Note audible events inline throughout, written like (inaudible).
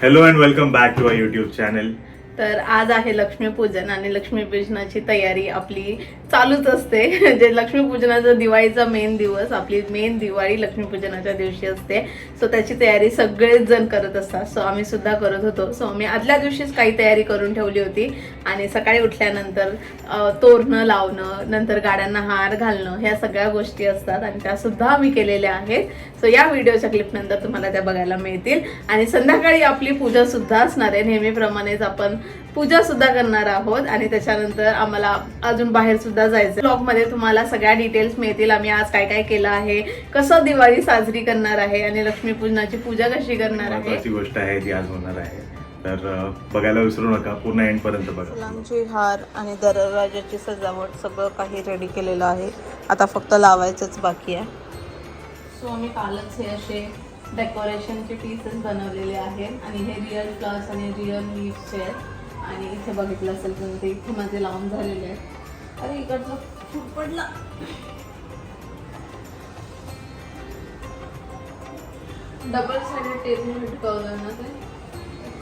Hello and welcome back to our YouTube channel. तर आज आहे लक्ष्मीपूजन आणि लक्ष्मीपूजनाची तयारी आपली चालूच असते. (laughs) जे लक्ष्मीपूजनाचा दिवाळीचा मेन दिवस आपली मेन दिवाळी लक्ष्मीपूजनाच्या दिवशी असते. सो त्याची तयारी सगळेच जण करत असतात. सो आम्ही सुद्धा करत होतो. सो आम्ही आदल्या दिवशीच काही तयारी करून ठेवली होती. आणि सकाळी उठल्यानंतर तोरणं लावणं नंतर गाड्यांना हार घालणं ह्या सगळ्या गोष्टी असतात. आणि त्या सुद्धा आम्ही केलेल्या आहेत. सो या व्हिडिओच्या क्लिप नंतर तुम्हाला त्या बघायला मिळतील. आणि संध्याकाळी आपली पूजा सुद्धा असणार आहे. नेहमीप्रमाणेच आपण पूजा सुद्धा करणार आहोत आणि त्याच्यानंतर आम्हाला अजून बाहेर सुद्धा जायचं ब्लॉगमध्ये तुम्हाला सगळ्या डिटेल्स मिळतील. आम्ही आज काय काय केलं आहे कसं दिवाळी साजरी करणार आहे आणि लक्ष्मीपूजनाची पूजा कशी करणार आहे? गोष्ट आहे जी आज होणार आहे. तर बघायला विसरू नका. पूर्ण एंड पर्यंत बघा. फुलांची हार आणि दरवाजाची सजावट सगळं काही रेडी केलेलं आहे. आता फक्त लावायचंच बाकी आहे. सो आम्ही कालच हे असे डेकोरेशनचे पीसेस बनवलेले आहेत आणि हे रिअल फ्लॉवर्स आणि रिअल लीव्सचे आहेत. आणि इथे बघितलं असेल तुम्ही ते इथे माझे लावून झालेले आहेत. अरे इकडचं फूट पडला. डबल साइडेड टेबल लटकवलं ना ते?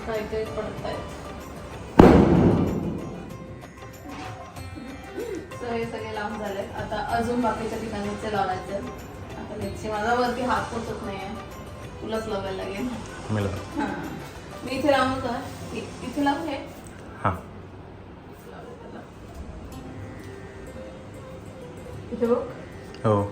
काय काय पडत आहेत तर हे सगळे लांब झाले आता अजून बाकीच्या ठिकाणीचे लावायचे. आता नेक्स्ट माझा वरती हात पोचत नाहीये. तुलाच लावायला लागेल. मी इथे लावू का? इथे लावू हो.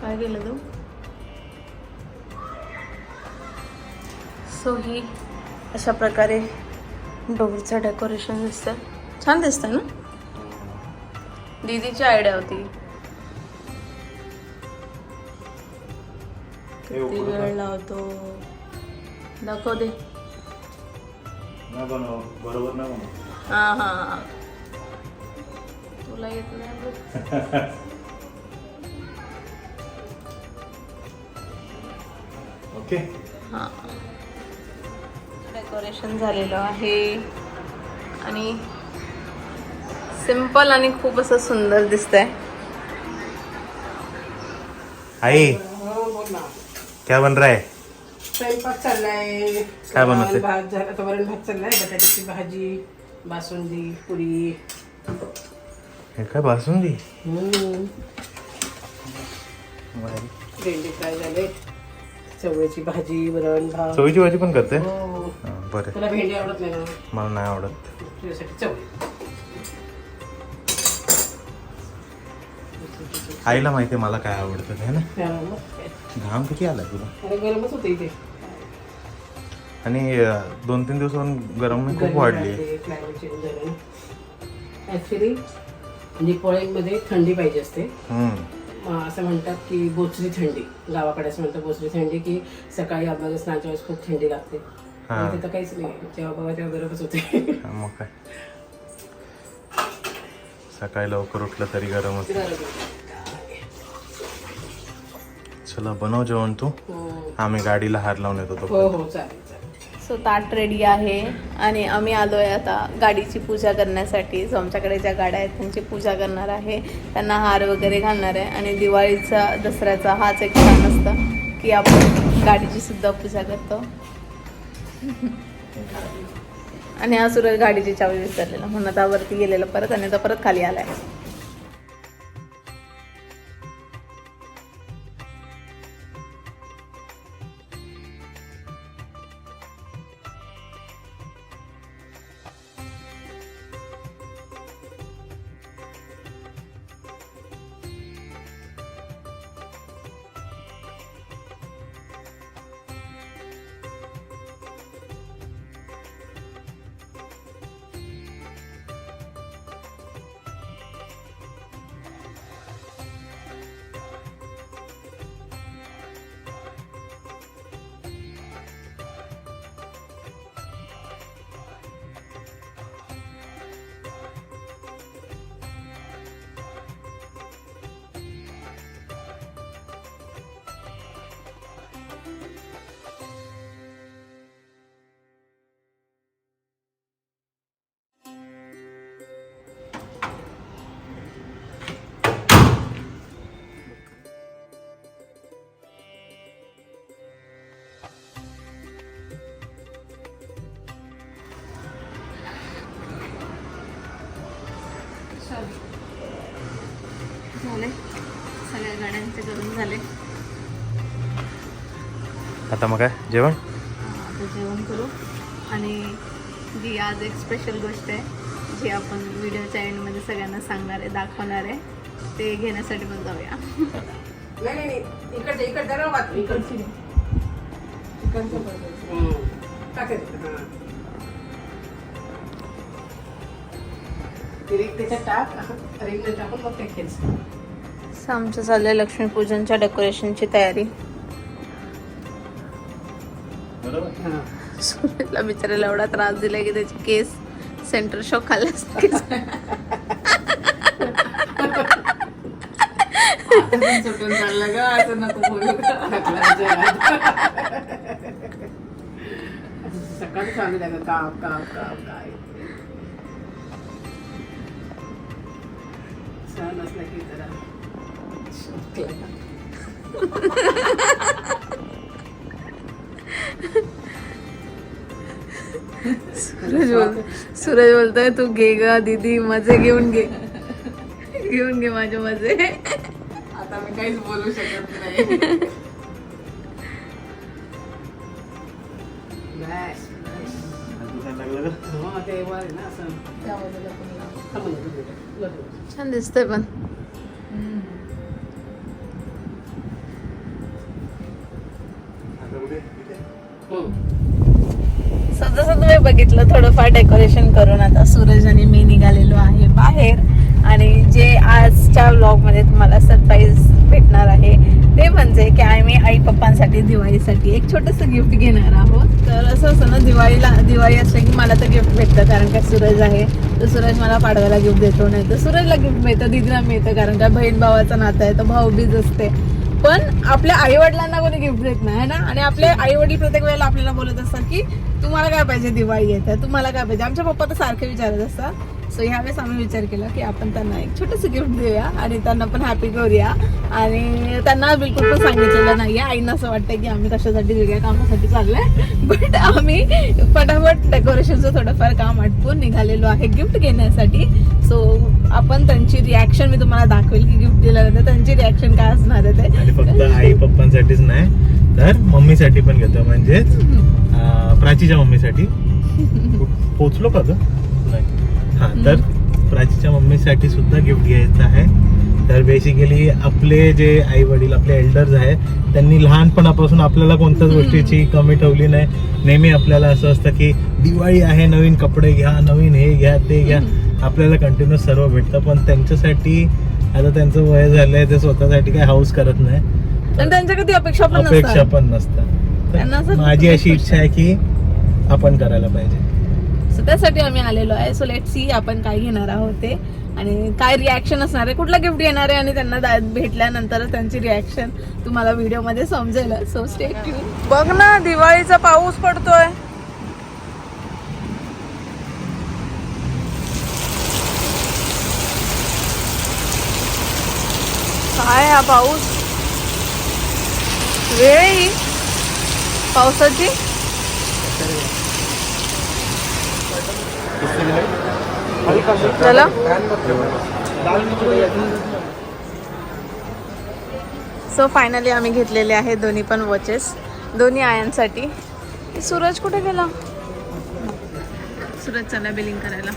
काय केलं तू? सो ही अशा प्रकारे डोरचं डेकोरेशन दिसतं छान दिसतं ना? दीदीची आयडिया होती. किती वेळ लावतो दाखव दे बरोबर नाही बनव. हा हा तुला येत नाही. (laughs) ओके. हा. डेकोरेशन झालेलं आहे. आणि सिंपल आणि खूप असं सुंदर दिसतंय. हो ना क्या बन रहा है? स्वयंपाक चाललाय. काय बनवते? वरण भात झाला आता वरण भात चाललाय बटाट्याची भाजी बासुंदी पुरी. हे काय बासुंदी? हम्म. भेंडी फ्राय झाले. चवळीची भाजी वरण भात. चवळीची भाजी पण करते? हो. हा, बरं. तुला भेंडी आवडत नाही ना? मला नाही आवडत. तुझ्यासाठी चवळी. आईला माहिती आहे मला काय आवडतं है ना. घाम किती आलाय तुला? गरमच होते इथे आणि दोन तीन दिवसांहून गरम खूप वाढली ना ॲक्च्युली निपोळीमध्ये थंडी पाहिजे असते. असं म्हणतात की बोचरी थंडी. गावाकडे असं म्हणतात बोचरी थंडी की सकाळी आम्हाला स्नानच्या वेळेस खूप थंडी लागते. हा. तिथं काहीच नाही. जेव्हा बघा तेव्हा गरमच होते. मग काय? सकाळी लवकर उठलं तरी गरमच चला बनव जेवण तू. हो. आम्ही गाडीला हार लावून येतो तो हो हो चालेल सो ताट रेडी आहे आणि आम्ही आलोय आता गाडीची पूजा करण्यासाठी. सो आमच्याकडे ज्या गाड्या आहेत त्यांची पूजा करणार आहे. त्यांना हार वगैरे घालणार आहे. आणि दिवाळीचा दसऱ्याचा हाच एक सण असतं की आपण गाडीची सुद्धा पूजा करतो. आणि हा सुरज गाडीची चावी विसरलेला. म्हणून आता वरती गेलेला परत आणि आता परत खाली आलाय. आमचे झाले. आता मग काय? जेवण? आता जेवण करू. आणि जी आज एक स्पेशल गोष्ट आहे जी आपण व्हिडिओच्या एंडमध्ये सगळ्यांना सांगणार आहे दाखवणार आहे ते घेण्यासाठी पण जाऊया. नाही नाही नाही. इकडचे इकडचं राव बात इकडची. इकडचं. बघायचं. टाकायचं हां. ते रिंग त्याच्यात टाक रिंग टाकून मग ते खेच. असं आमचं चाललंय लक्ष्मीपूजनच्या डेकोरेशनची तयारी. सुरेशला बिचारायला एवढा त्रास दिला की त्याचे केस सेंटर चाललं काय. सण असला की जरा. सूरज बोल सूरज बोलतोय तू घे ग दीदी मजे घेऊन घे. घेऊन घे माझे मजे. आता मी काहीच बोलू शकत नाही. बस, बस. हो, तुम्ही थोडंफार डेकोरेशन करून आता सूरज आणि मी निघालेलो आहे बाहेर. आणि जे आजच्या व्लॉगमध्ये तुम्हाला सरप्राईज भेटणार आहे ते म्हणजे की आम्ही आई पप्पांसाठी दिवाळीसाठी एक छोटंसं गिफ्ट घेणार आहोत. तर असं असं ना दिवाळीला दिवाळी असलं की मला तर गिफ्ट भेटतं कारण का सूरज आहे. तर सूरज मला पाडव्याला गिफ्ट देतो नाही तर सूरजला गिफ्ट मिळतं दिदीला मिळतं कारण का बहीण भावाचा नातं आहे तर भाऊबीज असते. पण आपल्या आई वडिलांना कोणी गिफ्ट देत नाही ना? आणि आपले आई वडील प्रत्येक वेळेला आपल्याला बोलत असतात की तुम्हाला काय पाहिजे दिवाळी येते? तुम्हाला काय पाहिजे? आमच्या पप्पा तर सारखे विचारत असतात. सो ह्यावेळेस आम्ही विचार केला की आपण त्यांना एक छोटंसं गिफ्ट देऊया आणि त्यांना पण हॅपी करूया. आणि त्यांना बिलकुल पण सांगितलेलं नाहीये. आईना असं वाटतं की आम्ही कशासाठी वेगळ्या कामासाठी चाललोय. बट आम्ही फटाफट डेकोरेशनचं थोडंफार काम आटपून निघालेलो आहे गिफ्ट घेण्यासाठी. सो आपण त्यांची रिॲक्शन मी तुम्हाला दाखवेल की गिफ्ट दिल्यानंतर त्यांची रिॲक्शन काय असणार आहे ते. फक्त आई पप्पांसाठीच नाही तर मम्मीसाठी पण घेतो म्हणजेच प्राचीच्या मम्मीसाठी. (laughs) पोचलो का नाही हा तर प्राचीच्या मम्मीसाठी सुद्धा गिफ्ट घ्यायचं आहे. तर बेसिकली आपले जे आई वडील आपले एल्डर्स आहेत त्यांनी लहानपणापासून आपल्याला कोणत्याच गोष्टीची कमी ठेवली नाही. नेहमी आपल्याला असं असतं की दिवाळी आहे नवीन कपडे घ्या नवीन हे घ्या ते घ्या. आपल्याला कंटिन्युअस सर्व भेटतं पण त्यांच्यासाठी आता त्यांचं वय झालंय ते स्वतःसाठी काही हाऊस करत नाही. त्यांच्या कधी अपेक्षा पण अपेक्षा नसतात. पण नसतात. माझी अशी इच्छा आहे की आपण करायला पाहिजे. सो त्यासाठी आम्ही आलेलो आहे. सो लेट सी आपण काय घेणार आहोत ते. आणि काय रिॲक्शन असणार आहे? कुठला गिफ्ट येणार आहे? आणि त्यांना भेटल्यानंतर त्यांची रिॲक्शन तुम्हाला व्हिडिओमध्ये समजेल. सो स्टे बघ ना दिवाळीचा पाऊस पडतोय. काय हा पाऊस? वेळ? ही पावसाची? चला. सो फायनली आम्ही घेतलेले आहे दोन्ही पण वॉचेस दोन्ही आयांसाठी. सूरज कुठे गेला? सूरज चला बिलिंग करायला.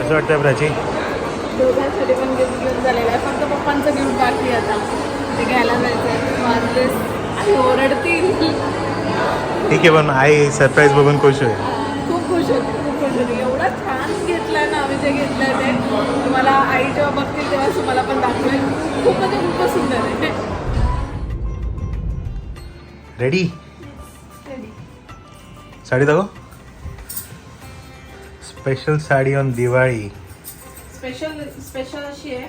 असं वाटतं प्राची दोघांसाठी पण गिफ्ट घेऊन झालेलं आहे. फक्त पप्पांचं गिफ्ट बाकी आता. ते घ्यायला जायचं. ओरडतील ठीक आहे पण आई सरप्राईज बघून खुश होईल. खूप खुश होते खूप खुश होते. एवढा छान घेतलाय ना आम्ही जे घेतलंय ते. तुम्हाला आई जेव्हा बघतील तेव्हा तुम्हाला पण दाखवेल. खूप म्हणजे खूपच सुंदर आहे. रेडी साडी दाखव. Special sari on Diwali. Special special अशी आहे.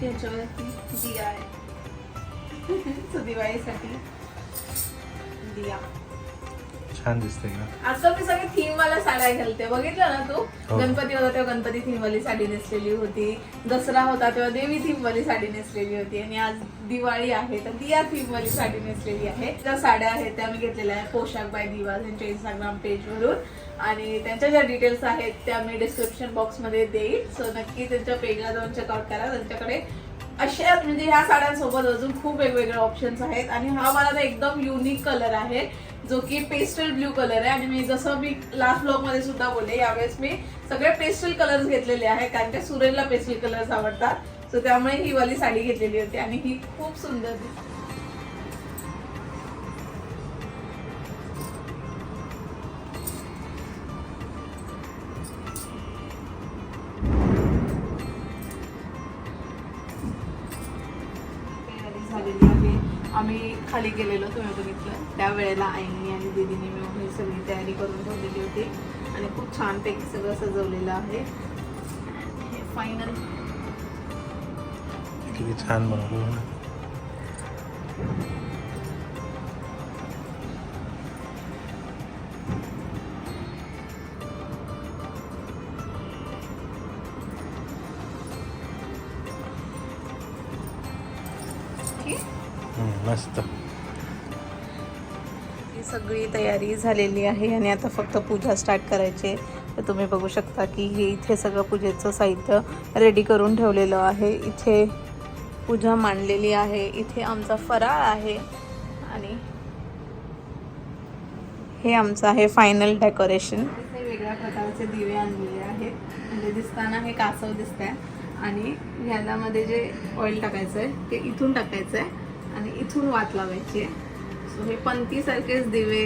त्याच्यावरती दिया आहे. (laughs) दिवाळीसाठी दिया. छान दिसते का? आता मी सगळे थीम वाल्या साड्या घालते. बघितलं ना तू? हो. गणपती होता तेव्हा गणपती थीम वाली साडी नेसलेली होती. दसरा होता तेव्हा देवी थीम वाली साडी नेसलेली होती. आणि आज दिवाळी आहे तर दिया थीम वाली साडी नेसलेली आहे. ज्या साड्या आहेत त्या मी घेतलेल्या आहेत पोशाख बाय दिवा त्यांच्या इंस्टाग्राम पेज वरून. आणि त्यांच्या ज्या डिटेल्स आहेत त्या मी डिस्क्रिप्शन बॉक्समध्ये देईन सो नक्की त्यांच्या पेजला जाऊन चेकआउट करा. त्यांच्याकडे अशाच म्हणजे ह्या साड्यांसोबत अजून खूप वेगवेगळे ऑप्शन्स आहेत. आणि हा मला ना एकदम युनिक कलर आहे जो की पेस्टल ब्ल्यू कलर आहे. आणि मी जसं मी लास्ट ब्लॉगमध्ये सुद्धा बोलले यावेळेस मी सगळे पेस्टल कलर्स घेतलेले आहे कारण त्या सुरेलला पेस्टल कलर्स आवडतात. सो त्यामुळे ही वाली साडी घेतलेली होती आणि ही खूप सुंदर दिसते. गेलेलो तुम्ही बघितलं. त्यावेळेला आईनी आणि दीदीने मिळून ही सगळी तयारी करून ठेवलेली होती. आणि खूप छानपैकी सगळं सजवलेलं आहे. हे फायनल किती छान हम्म, मस्त. सगळी तयारी झालेली आहे आणि आता फक्त पूजा स्टार्ट करायची आहे. तर तुम्ही बघू शकता की हे इथे सगळं पूजेचं साहित्य रेडी करून ठेवलेलं आहे. इथे पूजा मांडलेली आहे. इथे आमचा फराळ आहे आणि हे आमचं आहे फायनल डेकोरेशन इथे वेगळ्या प्रकारचे दिवे आणलेले आहेत. म्हणजे दिसताना हे कासव दिसत आहे आणि ह्यालामध्ये जे ऑइल टाकायचं आहे ते इथून टाकायचं आहे आणि इथून वात लावायची आहे. हे पंथीसारखेच दिवे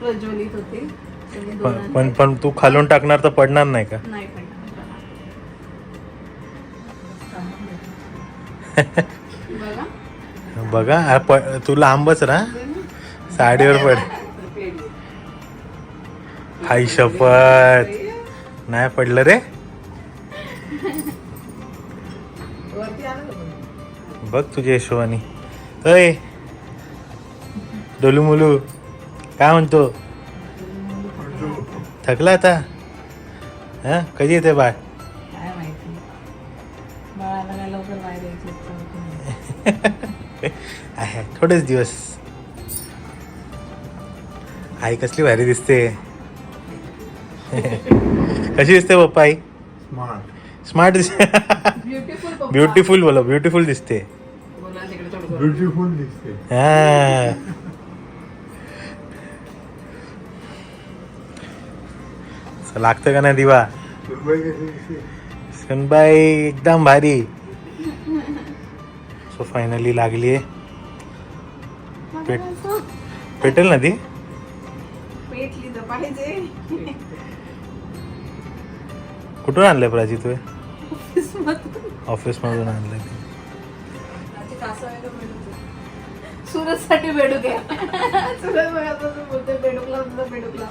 प्रज्वलित होते. त्याने पण पण पण तू खालून टाकणार तर पडणार नाही का? नाही पण बघा. बघा हा प- तू लांबच राहा. साडीवर पड. आई शपथ. नाही पडलं रे. वरती आलं का? पण? बघ तुझी यशोवानी. अय डोलू मुलू काय म्हणतो? थकला आता? हा? कधी येते बाय. (laughs) आहे थोडेच दिवस. आई कसली भारी दिसते. (laughs) कशी दिसते पप्पा आई? स्मार्ट दिसते ब्युटिफुल बोला ब्युटिफुल दिसते. बोला तिकडे थोडं करू. ब्युटिफुल दिसते. हा. असं लागतं का नाही दिवा? सुनबाई एकदम भारी. सो फायनली लागली आहे पेट पेटेल ना ती? पेटली तर पाहिजे. कुठून आणलंय प्राची तू ऑफिसमधून. ऑफिस मधून आणलंय ते. आजची कासव आहे का बेडूक? आहे सुरत बोलते बेडूकला बेडूकला.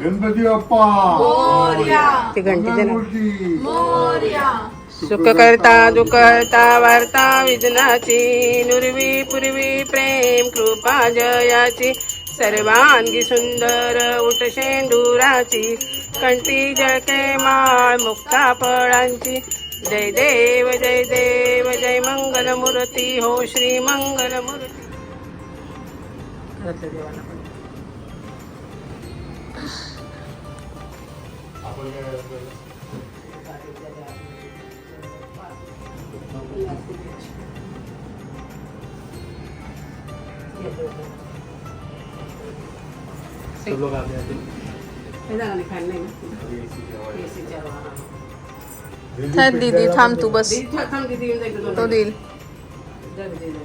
गणपती बाप्पा मोरया. ती मोरया सुख करता दुःख करता वार्ता विजनाची नुरवी पूर्वी प्रेम कृपा जयाची सर्वांगी सुंदर उठ शेंडुराची कंठी जळके माळ मुक्ता फळांची जय देव जय देव जय मंगल मूर्ती हो श्री मंगल मूर्ती थांब दीदी थांब तू बस थांब दीदी येऊन जाईल तुला. तो देईल जा दीदी, जा.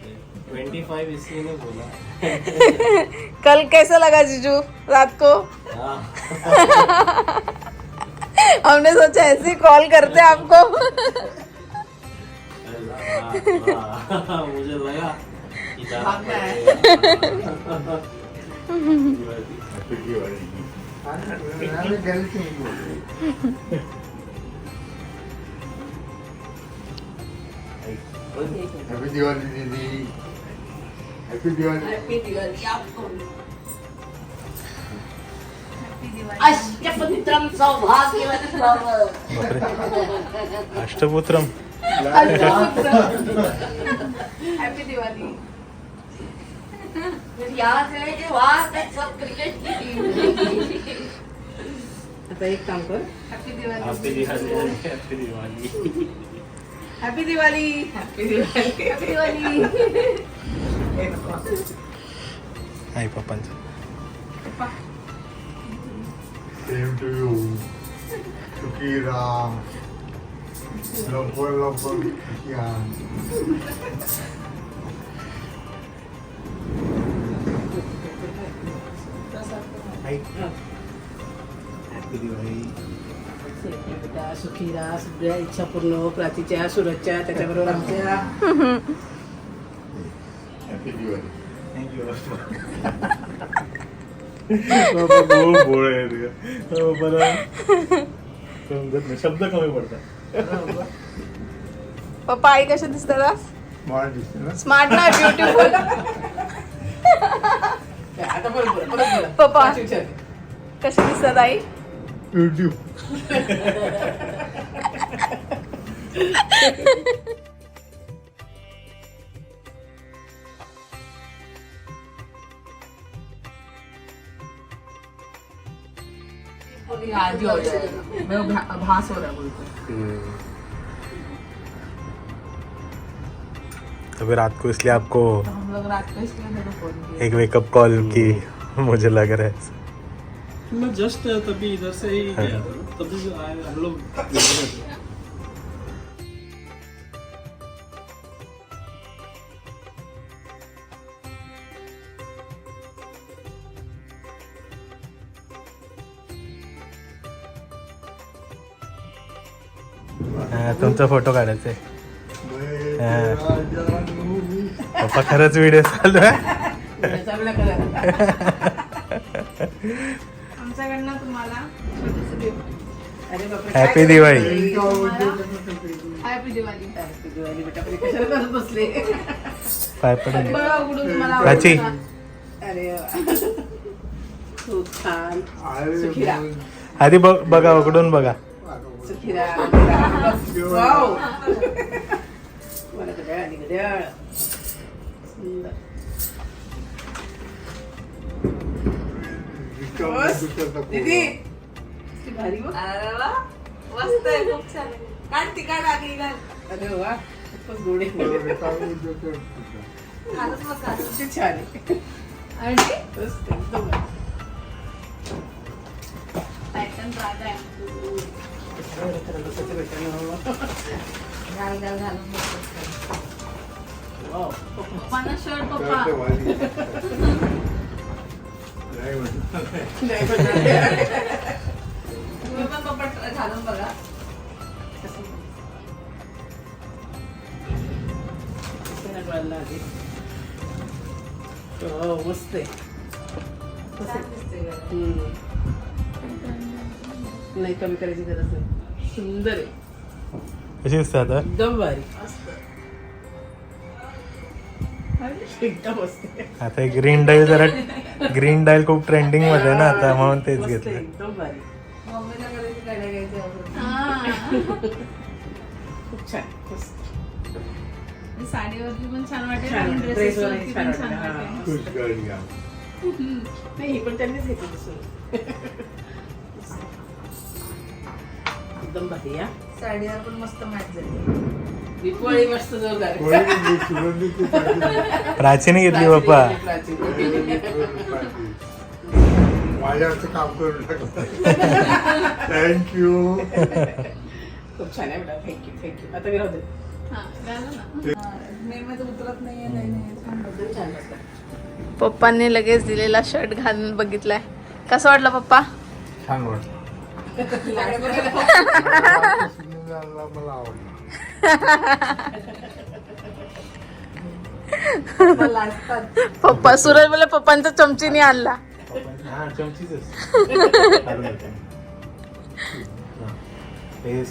ट्वेंटी फाइव इसलिए नहीं बोला कल कैसा लगा जीजू रात को हाँ हमने सोचा ऐसे ही कॉल करते हैं आपको हाँ, मुझे लगा कि जाना भाग गया है। पड़ेगा। Happy दिवाळी. आम्ही घरीच नाही बोलतो. Happy दिवाळी दीदी happy Diwali Happy Diwali अष्टपुत्रम team आता एक काम कर happy Diwali happy Diwali happy Diwali happy Diwali happy Diwali happy Diwali आई पप्पांचं सेम टू यू सुखी राम लवकर लवकर सुखी आण. हॅपी दिवाळी बेटा सुखी राहा सगळ्या इच्छा पूर्ण हो प्राचीच्या सुरतच्या त्याच्याबरोबर आमच्या हॅपी दिवाळी थँक्यू खूप बोळ आहे रे. बरं. समजत नाही. शब्द कमी पडतात. पप्पा आई कशा दिसतात आज? मला दिसते ना. स्मार्ट ना ब्युटिफुल (laughs) आता परत बोला, परत बोला. पप्पा. कशी दिसतात आई? युट्यूब (laughs) आजी हो जाएगा। मैं भा- भास हो रहा बोलते अभी रात को इसलिए आपको तो हम लोग रात को इसलिए मेरे को फ़ोन किया। एक वेकअप कॉल की मुझे लग रहा है। मैं जस्ट तभी इधर से ही गया था। तभी हम लोग तुमचा फोटो काढायचा आहे. पप्पा खरंच व्हिडिओ चालू आहे. आमच्याकडनं तुम्हाला happy Diwali happy Diwali happy Diwali. आधी बघ बघा उघडून बघा. मस्त आहे खूप छान. आहे. काढ ती काढ आधी घाल अरे वा खूपच गोड मग छान आहे. आणि? मस्त, एकदम. भारी. pattern राजा आहे. घाल घाल घालून पप्पांना शर्ट पप्पा तुम्ही पण पप्पा घालून बघा हो मस्त आहे नाही कमी करायची गरज नाही. सुंदर आहे. कशी दिसते आता? एकदम भारी. आहे. आता ग्रीन डाईल जरा ग्रीन डाईल खूप ट्रेंडिंगमध्ये ना आता म्हणून तेच घेतलं. एकदम भारी. हा. (laughs) खूप छान साडीवरती पण छान वाटेल आणि पण छान (laughs) नाही हे पण त्यांनीच घेतलं. एकदम भारी हा. साडीवर पण मस्त मॅच झाली. मस्त जोरदार. प्राचीने घेतली बाप्पा. माझ्यावरचं काम करून थँक्यू खूप छान आहे बेटा थँक्यू थँक्यू आता मी राहू दे. हा, पप्पांनी लगेच दिलेला शर्ट घालून बघितलाय. कसं वाटलं पप्पा? छान वाटलं. मला आवडलं लाजतात पप्पा सूरज मला पप्पांचा चमचीने आणला. हा चमचीच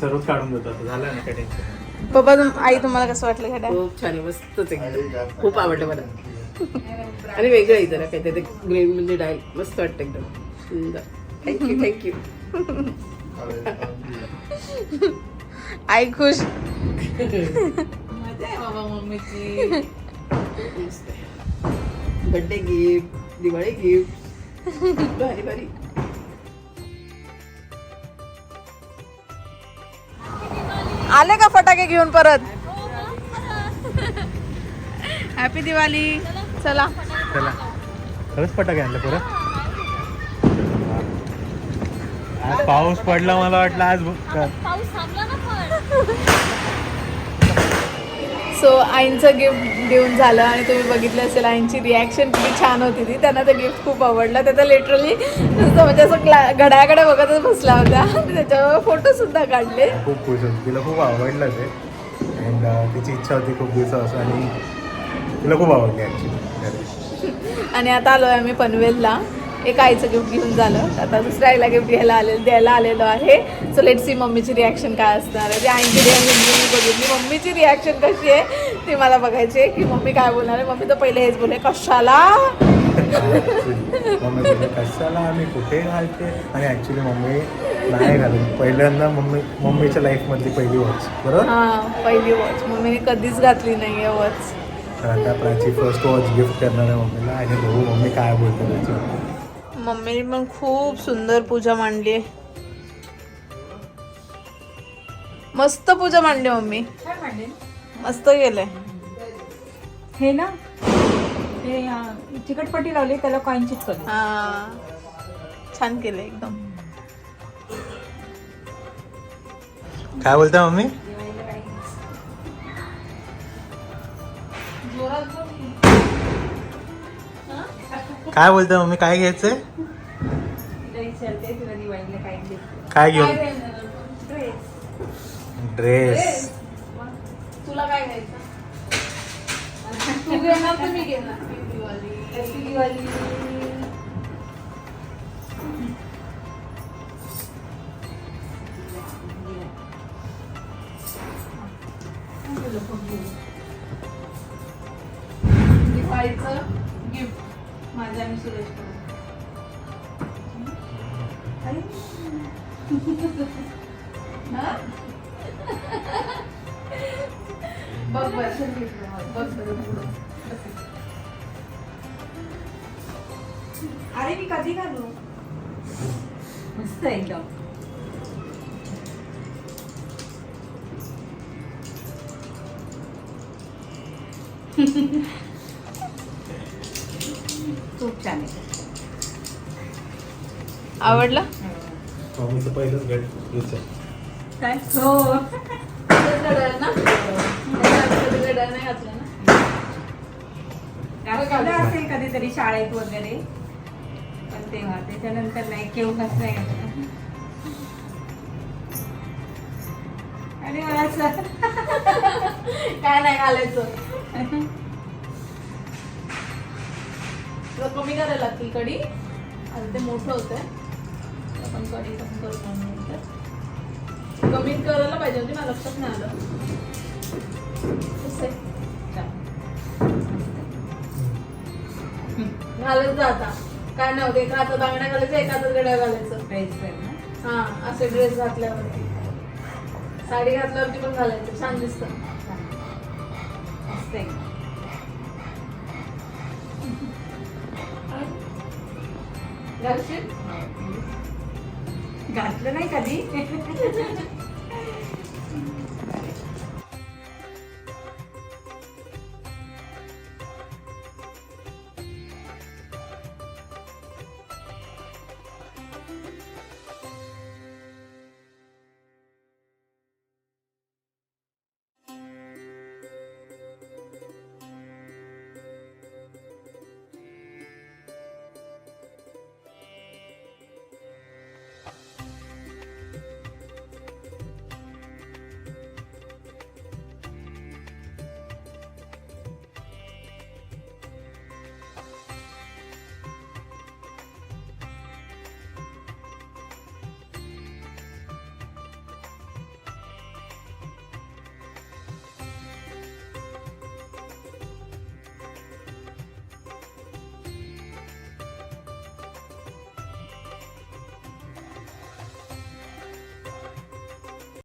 सर्वच काढून देतो आता झालं ना काय टेन्शन पप्पा तुम आई तुम्हाला कसं वाटलं घड्याळ खूप छान आहे मस्तच एकदम खूप आवडलं मला. आणि वेगळं आहे जरा काय ते ग्रीन म्हणजे डायल मस्त वाटतं एकदम. सुंदर. थँक्यू थँक्यू (laughs) आई खुश. बाबा मम्मीची. बर्थडे गिफ्ट दिवाळी गिफ्ट भारी भारी. आले का फटाके घेऊन परत? हॅपी दिवाळी. चला. चला. खरंच फटाके आणलं परत आज पाऊस पडला मला वाटलं आज सो आईंचं गिफ्ट देऊन झालं आणि तुम्ही बघितलं असेल आईंची रिॲक्शन किती छान होती ती. त्यांना ते गिफ्ट खूप आवडलं. त्याचा लिटरली म्हणजे असं क्ला घड्याकडे बघतच बसला होता आणि त्याच्यावर फोटो सुद्धा काढले. खूप खुश होती. तिला खूप आवडलं ते. अँड तिची इच्छा होती खूप दिवसापासून आणि तिला खूप आवडली ॲक्च्युली आणि आता आलो आहे आम्ही पनवेलला. एक आईचं गिफ्ट घेऊन झालं. आता दुसऱ्या आईला गिफ्ट घ्यायला आले द्यायला आलेलो आहे. सो लेट सी मम्मीची रिॲक्शन काय असणार आहे. ती आईची रिॲक्शन मी बघितली. मम्मीची रिॲक्शन कशी आहे ती मला बघायची की मम्मी काय बोलणार आहे. मम्मी तर पहिले हेच बोले कशाला? मम्मी बोलली कशाला? आम्ही कुठे घालते आणि ॲक्च्युली मम्मी नाही घालत पहिल्यांदा मम्मी मम्मीच्या लाईफमधली पहिली वॉच बरोबर? हां पहिली वॉच मम्मीने कधीच घातली नाही आहे वॉच आता प्राची फर्स्ट वॉच गिफ्ट करणार आहे मम्मीला. आणि बघू मम्मी काय बोलते त्याची मम्मीने पण खूप सुंदर पूजा मांडली आहे. मस्त पूजा मांडली मम्मी. काय मांडले? मस्त गेलंय हे ना? हे चिकटपट्टी लावली त्याला चिपकवली हा. छान केलं एकदम. काय बोलता मम्मी? काय बोलता मम्मी? काय घ्यायचंय? काय ड्रेस ड्रेस. तुला काय घ्यायचं? सुरेश बघ बघ बरं पुढं. अरे मी कधी घालू मस्त आहे एकदम आवडलं? पहिलंच काय? हो. ना कधी घड्याळ नाही घातलं ना घातलं असेल कधीतरी शाळेत वगैरे. पण तेव्हा त्याच्यानंतर नाही केव्हाच नाही. आणि मला काय नाही घालायचं. (laughs) कमी करायला लागतील कडी आता ते मोठं होतंय. आपण कडी कमी करू नंतर कमी करायला पाहिजे होती मला लक्षात नाही आलं. कसं आहे? घालत जा आता. काय नव्हतं एका हातात बांगड्या घालायचं एका हातात गड्या घालायचं. ड्रेस हा असे ड्रेस घातल्यावरती. साडी घातल्यावरती पण घालायचं छान दिसतं. आहे. घालशील? घातलं नाही कधी.